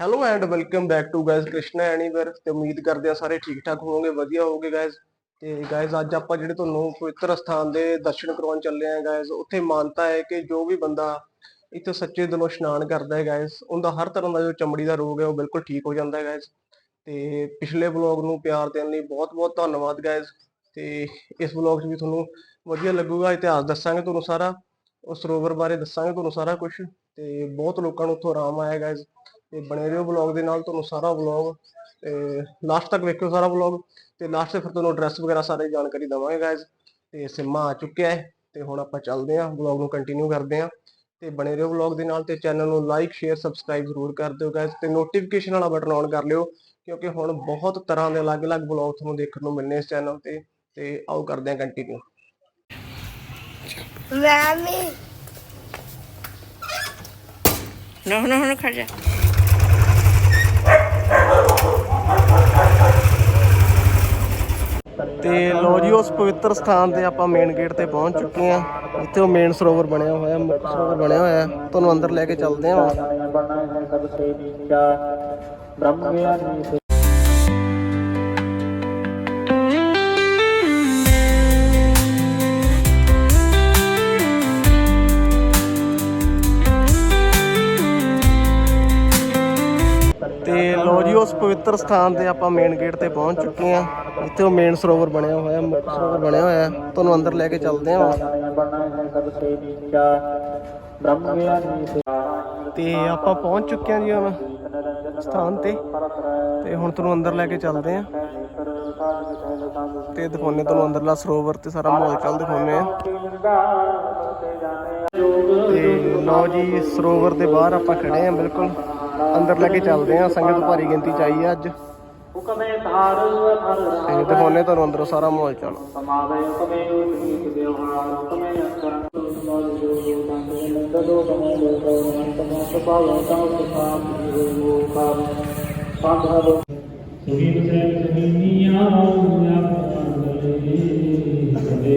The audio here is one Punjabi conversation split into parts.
Hello and welcome back to guys Krishna ਐਨੀਵਰ ਤੇ ਉਮੀਦ ਕਰਦੇ ਆ ਸਾਰੇ ਠੀਕ ਠਾਕ ਹੋਵੋਗੇ, ਵਧੀਆ ਹੋਵੋਗੇ ਗਾਇਸ ਤੇ ਗਾਇਸ ਅੱਜ ਆਪਾਂ ਜਿਹੜੇ ਤੁਹਾਨੂੰ ਪਵਿੱਤਰ ਸਥਾਨ ਦੇ ਦਰਸ਼ਨ ਕਰਵਾਉਣ ਚੱਲੇ ਆ ਗਾਇਸ ਉੱਥੇ ਮਾਨਤਾ ਹੈ ਕਿ ਜੋ ਵੀ ਬੰਦਾ ਇੱਥੇ ਸੱਚੇ ਦਿਲੋਂ ਇਸ਼ਨਾਨ ਕਰਦਾ ਹੈ ਗਾਇਸ ਉਹਦਾ ਹਰ ਤਰ੍ਹਾਂ ਦਾ ਜੋ ਚਮੜੀ ਦਾ ਰੋਗ ਹੈ ਉਹ ਬਿਲਕੁਲ ਠੀਕ ਹੋ ਜਾਂਦਾ ਹੈ ਗਾਇਸ ਤੇ ਪਿਛਲੇ ਵਲੌਗ ਨੂੰ ਪਿਆਰ ਦੇਣ ਲਈ ਬਹੁਤ ਬਹੁਤ ਧੰਨਵਾਦ ਗਾਇਸ ਤੇ ਇਸ ਵਲੌਗ 'ਚ ਵੀ ਤੁਹਾਨੂੰ ਵਧੀਆ ਲੱਗੂਗਾ, ਇਤਿਹਾਸ ਦੱਸਾਂਗੇ ਤੁਹਾਨੂੰ ਸਾਰਾ, ਉਸ ਸਰੋਵਰ ਬਾਰੇ ਦੱਸਾਂਗੇ ਤੁਹਾਨੂੰ ਸਾਰਾ ਕੁਝ ਤੇ ਬਹੁਤ ਲੋਕਾਂ ਨੂੰ ਉੱਥੋਂ ਆਰਾਮ ਆਇਆ ਗਾਇਸ ਤੇ ਬਣੇ ਰਹੋ ਵਲੌਗ ਦੇ ਨਾਲ ਤੁਹਾਨੂੰ ਸਾਰਾ ਵਲੌਗ ਤੇ ਲਾਸਟ ਤੱਕ ਵੇਖਿਓ ਸਾਰਾ ਵਲੌਗ ਤੇ ਲਾਸਟ ਤੇ ਫਿਰ ਤੁਹਾਨੂੰ ਐਡਰੈਸ ਵਗੈਰਾ ਸਾਰੇ ਜਾਣਕਾਰੀ ਦਵਾਂਗੇ ਗਾਇਸ ਤੇ ਸਿੰਮਾ ਆ ਚੁੱਕਿਆ ਹੈ ਤੇ ਹੁਣ ਆਪਾਂ ਚੱਲਦੇ ਹਾਂ ਵਲੌਗ ਨੂੰ ਕੰਟੀਨਿਊ ਕਰਦੇ ਹਾਂ ਤੇ ਬਣੇ ਰਹੋ ਵਲੌਗ ਦੇ ਨਾਲ ਤੇ ਚੈਨਲ ਨੂੰ ਲਾਈਕ ਸ਼ੇਅਰ ਸਬਸਕ੍ਰਾਈਬ ਜ਼ਰੂਰ ਕਰ ਦਿਓ ਗਾਇਸ ਤੇ ਨੋਟੀਫਿਕੇਸ਼ਨ ਵਾਲਾ ਬਟਨ ਔਨ ਕਰ ਲਿਓ ਕਿਉਂਕਿ ਹੁਣ ਬਹੁਤ ਤਰ੍ਹਾਂ ਦੇ ਅਲੱਗ-ਅਲੱਗ ਵਲੌਗ ਤੁਹਾਨੂੰ ਦੇਖਣ ਨੂੰ ਮਿਲਨੇ ਇਸ ਚੈਨਲ ਤੇ ਤੇ ਆਓ ਕਰਦੇ ਹਾਂ continue Mami, No, no, no, ਖੜ ਜਾ। ਤੇ ਲੋ ਜੀ, ਉਸ ਪਵਿੱਤਰ ਸਥਾਨ ਤੇ ਆਪਾਂ ਮੇਨ ਗੇਟ ਤੇ ਪਹੁੰਚ ਚੁੱਕੇ ਆ ਇੱਥੇ ਉਹ ਮੇਨ ਸਰੋਵਰ ਬਣਿਆ ਹੋਇਆ, ਮੁੱਖ ਸਰੋਵਰ ਬਣਿਆ ਹੋਇਆ। ਤੁਹਾਨੂੰ ਅੰਦਰ ਲੈ ਕੇ ਚੱਲਦੇ ਆ ਬ੍ਰਹਮ ਗਿਆਨੀ ਉਸ ਪਵਿੱਤਰ ਸਥਾਨ ਤੇ ਆਪਾਂ ਮੇਨ ਗੇਟ ਤੇ ਪਹੁੰਚ ਚੁੱਕੇ ਆ ਇੱਥੇ ਉਹ ਮੇਨ ਸਰੋਵਰ ਬਣਿਆ ਹੋਇਆ, ਮੁੱਖ ਸਰੋਵਰ ਬਣਿਆ ਹੋਇਆ। ਤੁਹਾਨੂੰ ਅੰਦਰ ਲੈ ਕੇ ਚੱਲਦੇ ਆ ਤੇ ਆਪਾਂ ਪਹੁੰਚ ਚੁੱਕੇ ਆ ਜੀ ਹੁਣ ਸਥਾਨ ਤੇ। ਤੇ ਹੁਣ ਤੁਹਾਨੂੰ ਅੰਦਰ ਲੈ ਕੇ ਚੱਲਦੇ ਆ ਤੇ ਦਿਖਾਉਨੇ ਤੁਹਾਨੂੰ ਅੰਦਰਲਾ ਸਰੋਵਰ ਤੇ ਸਾਰਾ ਮਾਹੌਲ ਚੱਲ ਦਿਖਾਉਨੇ ਆ ਤੇ ਲਓ ਜੀ, ਸਰੋਵਰ ਦੇ ਬਾਹਰ ਆਪਾਂ ਖੜੇ ਆ ਬਿਲਕੁਲ। ਅੰਦਰ ਲੈ ਕੇ ਚੱਲਦੇ ਆ ਸੰਗਤ ਭਾਰੀ ਗਿਣਤੀ ਚ ਆਈ ਹੈ ਅੱਜ। ਹੁਕਮੇ ਧਾਰੁ ਧਰ ਦਿਖਾਉਨੇ ਤੁਹਾਨੂੰ ਅੰਦਰੋਂ ਸਾਰਾ ਮਾਹੌਲ ਚਾਲ। ਸਮਾਵੇ ਹੁਕਮੇ ਉਤਨੀਤ ਦੇਵਹਾਰ ਹੁਕਮੇ ਅੰਤਰੰ ਸੁਮਾਦ ਜੋ ਦੰਦ ਨੰਦੋ ਤਮੋ ਲੋਕਾਨ ਤਮੋ ਸਭਾਵ ਤਮੋ ਸੁਖਾਮ ਜੋ ਕਾਮ ਸਾਧਾਰੋ ਸੁਖੀ ਬਸੇ ਜਮੀਨੀਆਂ ਆਉਂ ਨਾ ਪਾਉਂਦੇ ਸਦੇ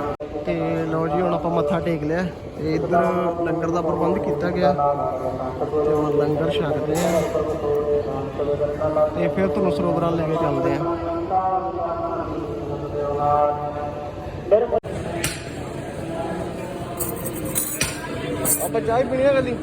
ਲਓ ਜੀ, ਹੁਣ ਆਪਾਂ ਮੱਥਾ ਟੇਕ ਲਿਆ। ਤੇ ਇੱਧਰ ਲੰਗਰ ਦਾ ਪ੍ਰਬੰਧ ਕੀਤਾ ਗਿਆ। ਤੇ ਹੁਣ ਲੰਗਰ ਛਕਦੇ ਆ। ਤੇ ਫਿਰ ਤੁਹਾਨੂੰ ਸਰੋਵਰਾਂ ਲੈ ਕੇ ਚੱਲਦੇ ਆ। ਆਪਾਂ ਚਾਹ ਪੀਣੀ ਹੈ ਗੱਲੀ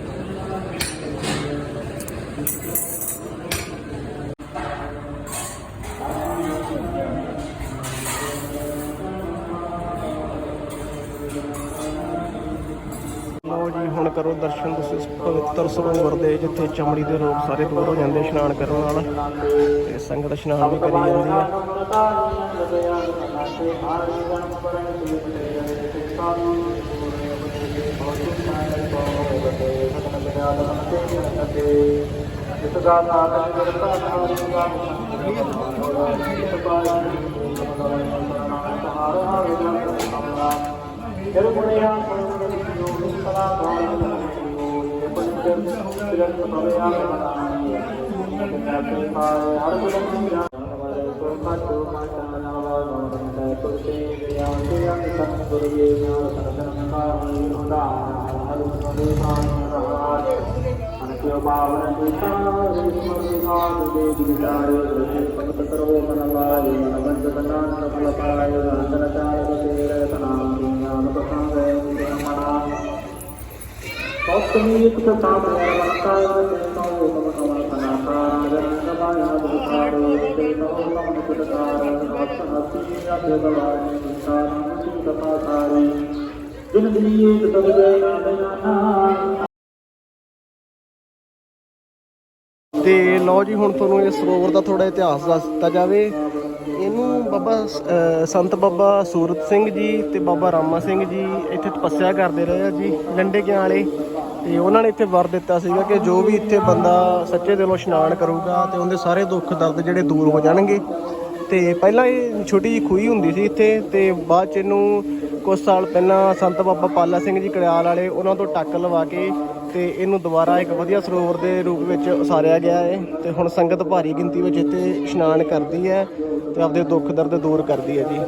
ਕਰੋ ਦਰਸ਼ਨ, ਤੁਸੀਂ ਇਸ ਪਵਿੱਤਰ ਸਰੋਵਰ ਦੇ ਜਿੱਥੇ ਚਮੜੀ ਦੇ ਰੋਗ ਸਾਰੇ ਦੂਰ ਹੋ ਜਾਂਦੇ ਇਸ਼ਨਾਨ ਕਰਨ ਨਾਲ, ਤੇ ਸੰਗਤ ਇਸ਼ਨਾਨ ਵੀ ਕਰੀ ਜਾਂਦੀ ਹੈ ਬਾਵਨ ਪਿਤਾ ਰਿਸ਼ਮਨਾਦ ਦੇ ਦਿਦਾਰੇ ਪੰਤ ਕਰੋ ਮਨ ਲਾਏ ਨਵੰਦ ਬਨਾਨ ਸਫਲ ਪਾਏ ਤੇਰੇ ਤਨਾਮ ਦੁਨੀਆ ਨੂੰ ਪਸਾਵੇ ਮਨਾ ਸਤਿ ਇੱਕ ਨਾਮ ਤੇ ਲਓ ਜੀ, ਹੁਣ ਤੁਹਾਨੂੰ ਇਸ ਸਰੋਵਰ ਦਾ ਥੋੜਾ ਇਤਿਹਾਸ ਦੱਸ ਦਿੱਤਾ ਜਾਵੇ। ਇਹਨੂੰ ਬਾਬਾ ਸੰਤ ਬਾਬਾ ਸੂਰਤ ਸਿੰਘ ਜੀ ਤੇ ਬਾਬਾ ਰਾਮਾ ਸਿੰਘ ਜੀ ਇੱਥੇ ਤਪੱਸਿਆ ਕਰਦੇ ਰਹੇ ਆ ਜੀ, ਲੰਡੇ ਕਿਆਂ ਵਾਲੇ। ਤੇ ਉਹਨਾਂ ਨੇ ਇੱਥੇ ਵਰ ਦਿੱਤਾ ਸੀਗਾ ਕਿ ਜੋ ਵੀ ਇੱਥੇ ਬੰਦਾ ਸੱਚੇ ਦਿਲੋਂ ਇਸ਼ਨਾਨ ਕਰੂਗਾ ਤੇ ਉਹਦੇ ਸਾਰੇ ਦੁੱਖ ਦਰਦ ਜਿਹੜੇ ਦੂਰ ਹੋ ਜਾਣਗੇ। ਤੇ ਪਹਿਲਾਂ ਇਹ ਛੋਟੀ ਜਿਹੀ ਖੂਹੀ ਹੁੰਦੀ ਸੀ ਇੱਥੇ ਤੇ ਬਾਅਦ ਚ ਇਹਨੂੰ ਕੁਝ ਸਾਲ ਪਹਿਲਾਂ ਸੰਤ ਬਾਬਾ ਪਾਲਾ ਸਿੰਘ ਜੀ ਕੜਿਆਲ ਵਾਲੇ ਉਹਨਾਂ ਤੋਂ ਟੱਕ ਲਵਾ ਕੇ ਤੇ ਇਹਨੂੰ ਦੁਬਾਰਾ ਇੱਕ ਵਧੀਆ ਸਰੋਵਰ ਦੇ ਰੂਪ ਵਿੱਚ ਉਸਾਰਿਆ ਗਿਆ ਹੈ ਤੇ ਹੁਣ ਸੰਗਤ ਭਾਰੀ ਗਿਣਤੀ ਵਿੱਚ ਇੱਥੇ ਇਸ਼ਨਾਨ ਕਰਦੀ ਹੈ ਤੇ ਆਪਦੇ ਦੁੱਖ ਦਰਦ ਦੂਰ ਕਰਦੀ ਹੈ ਜੀ।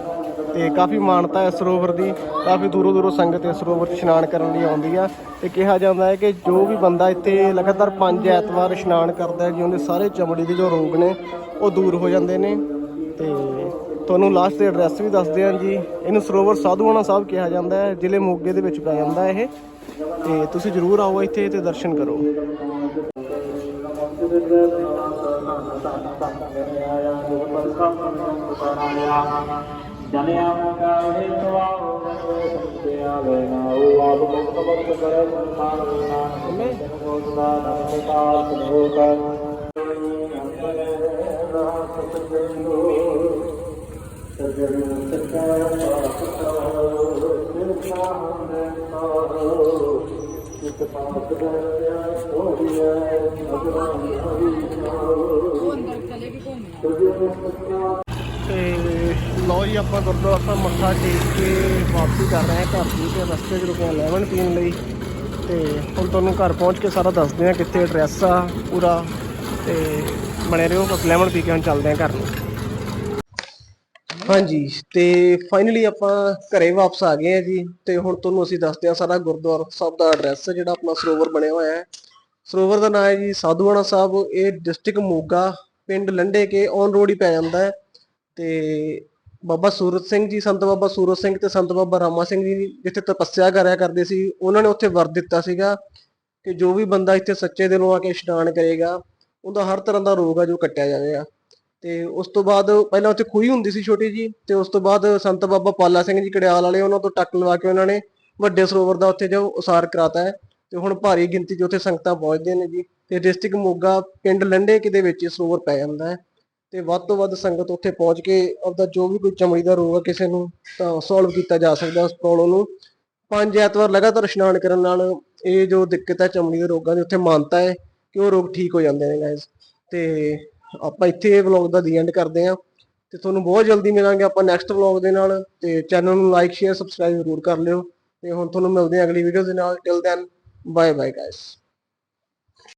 ਤੇ ਕਾਫੀ ਮਾਨਤਾ ਹੈ ਸਰੋਵਰ ਦੀ, ਕਾਫੀ ਦੂਰੋਂ ਦੂਰੋਂ ਸੰਗਤ ਇਸ ਸਰੋਵਰ 'ਚ ਇਸ਼ਨਾਨ ਕਰਨ ਲਈ ਆਉਂਦੀ ਆ। ਤੇ ਕਿਹਾ ਜਾਂਦਾ ਹੈ ਕਿ ਜੋ ਵੀ ਬੰਦਾ ਇੱਥੇ ਲਗਾਤਾਰ ਪੰਜ ਐਤਵਾਰ ਇਸ਼ਨਾਨ ਕਰਦਾ ਹੈ ਜੀ ਉਹਦੇ ਸਾਰੇ ਚਮੜੀ ਦੇ ਜੋ ਰੋਗ ਨੇ, ਉਹ ਦੂਰ ਹੋ ਜਾਂਦੇ ਨੇ। ਤੇ ਤੁਹਾਨੂੰ ਲਾਸਟ ਦੇ ਐਡਰੈਸ ਵੀ ਦੱਸਦੇ ਹਾਂ ਜੀ। ਇਹਨੂੰ ਸਰੋਵਰ ਸਾਧੂਆਣਾ ਸਾਹਿਬ ਕਿਹਾ ਜਾਂਦਾ ਹੈ, ਜ਼ਿਲ੍ਹੇ ਮੋਗੇ ਦੇ ਵਿੱਚ ਪੈ ਜਾਂਦਾ ਇਹ। ਤੇ ਤੁਸੀਂ ਜਰੂਰ ਆਓ ਇੱਥੇ ਤੇ ਦਰਸ਼ਨ ਕਰੋ। ਜਨਿਆ ਮਗਾ ਹੈ ਤਵਾ ਤੇ ਆਵੇ ਨਾ। ਉਹ ਆਪ ਮੁਕਤ ਬਖਤ ਕਰੇ ਸੰਸਾਰ ਨਾਮ ਉਹ ਦਾ ਨਮਸਕਾਰ ਸਨੋ ਕਰ। ਤੇ ਲਓ ਜੀ, ਆਪਾਂ ਗੁਰਦੁਆਰਾ ਸਾਹਿਬ ਮੱਥਾ ਟੇਕ ਕੇ ਵਾਪਸੀ ਕਰ ਰਹੇ ਹਾਂ ਘਰ ਦੀ ਤੇ ਰਸਤੇ 'ਚ ਰੁਕੇ ਹਾਂ ਲੈਮਨ ਪੀਣ ਲਈ। ਤੇ ਹੁਣ ਤੁਹਾਨੂੰ ਘਰ ਪਹੁੰਚ ਕੇ ਸਾਰਾ ਦੱਸਦੇ ਹਾਂ ਕਿੱਥੇ ਐਡਰੈਸ ਆ ਪੂਰਾ। ਤੇ ਬਣੇ ਰਹੋ, ਬਸ ਲੈਮਨ ਪੀ ਕੇ ਹੁਣ ਚੱਲਦੇ ਹਾਂ ਘਰ ਨੂੰ। ਹਾਂਜੀ, ਤੇ ਫਾਈਨਲੀ ਆਪਾਂ ਘਰੇ ਵਾਪਸ ਆ ਗਏ ਆ ਜੀ। ਤੇ ਹੁਣ ਤੁਹਾਨੂੰ ਅਸੀਂ ਦੱਸਦੇ ਹਾਂ ਸਾਰਾ ਗੁਰਦੁਆਰਾ ਸਾਹਿਬ ਦਾ ਐਡਰੈਸ ਜਿਹੜਾ ਆਪਣਾ ਸਰੋਵਰ ਬਣਿਆ ਹੋਇਆ ਹੈ। ਸਰੋਵਰ ਦਾ ਨਾਮ ਹੈ ਜੀ ਸਾਧੂਆਣਾ ਸਾਹਿਬ। ਇਹ ਡਿਸਟ੍ਰਿਕਟ ਮੋਗਾ, ਪਿੰਡ ਲੰਡੇ ਕੇ ਔਨ ਰੋਡ ਹੀ ਪੈ ਜਾਂਦਾ ਹੈ। ਤੇ ਬਾਬਾ ਸੂਰਤ ਸਿੰਘ ਜੀ, ਸੰਤ ਬਾਬਾ ਸੂਰਤ ਸਿੰਘ ਤੇ ਸੰਤ ਬਾਬਾ ਰਾਮਾ ਸਿੰਘ ਜੀ ਜਿੱਥੇ ਤਪੱਸਿਆ ਕਰਿਆ ਕਰਦੇ ਸੀ, ਉਹਨਾਂ ਨੇ ਉੱਥੇ ਵਰ ਦਿੱਤਾ ਸੀਗਾ ਕਿ ਜੋ ਵੀ ਬੰਦਾ ਇੱਥੇ ਸੱਚੇ ਦਿਲੋਂ ਆ ਕੇ ਇਸ਼ਨਾਨ ਕਰੇਗਾ, ਉਹਦਾ ਹਰ ਤਰ੍ਹਾਂ ਦਾ ਰੋਗ ਆ ਜੋ ਕੱਟਿਆ ਜਾਵੇਗਾ ਤੇ ਉਸ ਤੋਂ ਬਾਅਦ ਪਹਿਲਾਂ ਉੱਥੇ ਖੂਹੀ ਹੁੰਦੀ ਸੀ ਛੋਟੀ ਜੀ ਤੇ ਉਸ ਤੋਂ ਬਾਅਦ ਸੰਤ ਬਾਬਾ ਪਾਲਾ ਸਿੰਘ ਜੀ ਕੜਿਆਲ ਵਾਲੇ ਉਹਨਾਂ ਤੋਂ ਟੱਕ ਲਵਾ ਕੇ ਉਹਨਾਂ ਨੇ ਵੱਡੇ ਸਰੋਵਰ ਦਾ ਉੱਥੇ ਜੋ ਉਸਾਰ ਕਰਾਤਾ ਹੈ, ਤੇ ਹੁਣ ਭਾਰੀ ਗਿਣਤੀ 'ਚ ਉੱਥੇ ਸੰਗਤਾਂ ਪਹੁੰਚਦੀਆਂ ਨੇ ਜੀ। ਤੇ ਡਿਸਟ੍ਰਿਕਟ ਮੋਗਾ, ਪਿੰਡ ਲੰਡੇ ਦੇ ਵਿੱਚ ਸਰੋਵਰ ਪੈ ਜਾਂਦਾ ਹੈ। ਤੇ ਵੱਧ ਤੋਂ ਵੱਧ ਸੰਗਤ ਉੱਥੇ ਪਹੁੰਚ ਕੇ ਆਪਦਾ ਜੋ ਵੀ ਕੋਈ ਚਮੜੀ ਦਾ ਰੋਗ ਹੈ ਕਿਸੇ ਨੂੰ ਤਾਂ ਸੋਲਵ ਕੀਤਾ ਜਾ ਸਕਦਾ ਉਸ ਪ੍ਰੋਬਲਮ ਨੂੰ। ਪੰਜ ਐਤਵਾਰ ਲਗਾਤਾਰ ਇਸ਼ਨਾਨ ਕਰਨ ਨਾਲ ਇਹ ਜੋ ਦਿੱਕਤ ਹੈ ਚਮੜੀ ਦੇ ਰੋਗਾਂ ਦੀ, ਉੱਥੇ ਮਾਨਤਾ ਹੈ ਕਿ ਉਹ ਰੋਗ ਠੀਕ ਹੋ ਜਾਂਦੇ ਨੇ ਗਾਇਸ ਤੇ ਆਪਾਂ ਇੱਥੇ ਇਹ ਵਲੌਗ ਦਾ ਦੀ ਐਂਡ ਕਰਦੇ ਹਾਂ। ਤੇ ਤੁਹਾਨੂੰ ਬਹੁਤ ਜਲਦੀ ਮਿਲਾਂਗੇ ਆਪਾਂ ਨੈਕਸਟ ਵਲੌਗ ਦੇ ਨਾਲ। ਤੇ ਚੈਨਲ ਨੂੰ ਲਾਈਕ ਸ਼ੇਅਰ ਸਬਸਕ੍ਰਾਈਬ ਜ਼ਰੂਰ ਕਰ ਲਿਓ। ਤੇ ਹੁਣ ਤੁਹਾਨੂੰ ਮਿਲਦੇ ਹਾਂ ਅਗਲੀ ਵੀਡੀਓ ਦੇ ਨਾਲ। Till then bye bye guys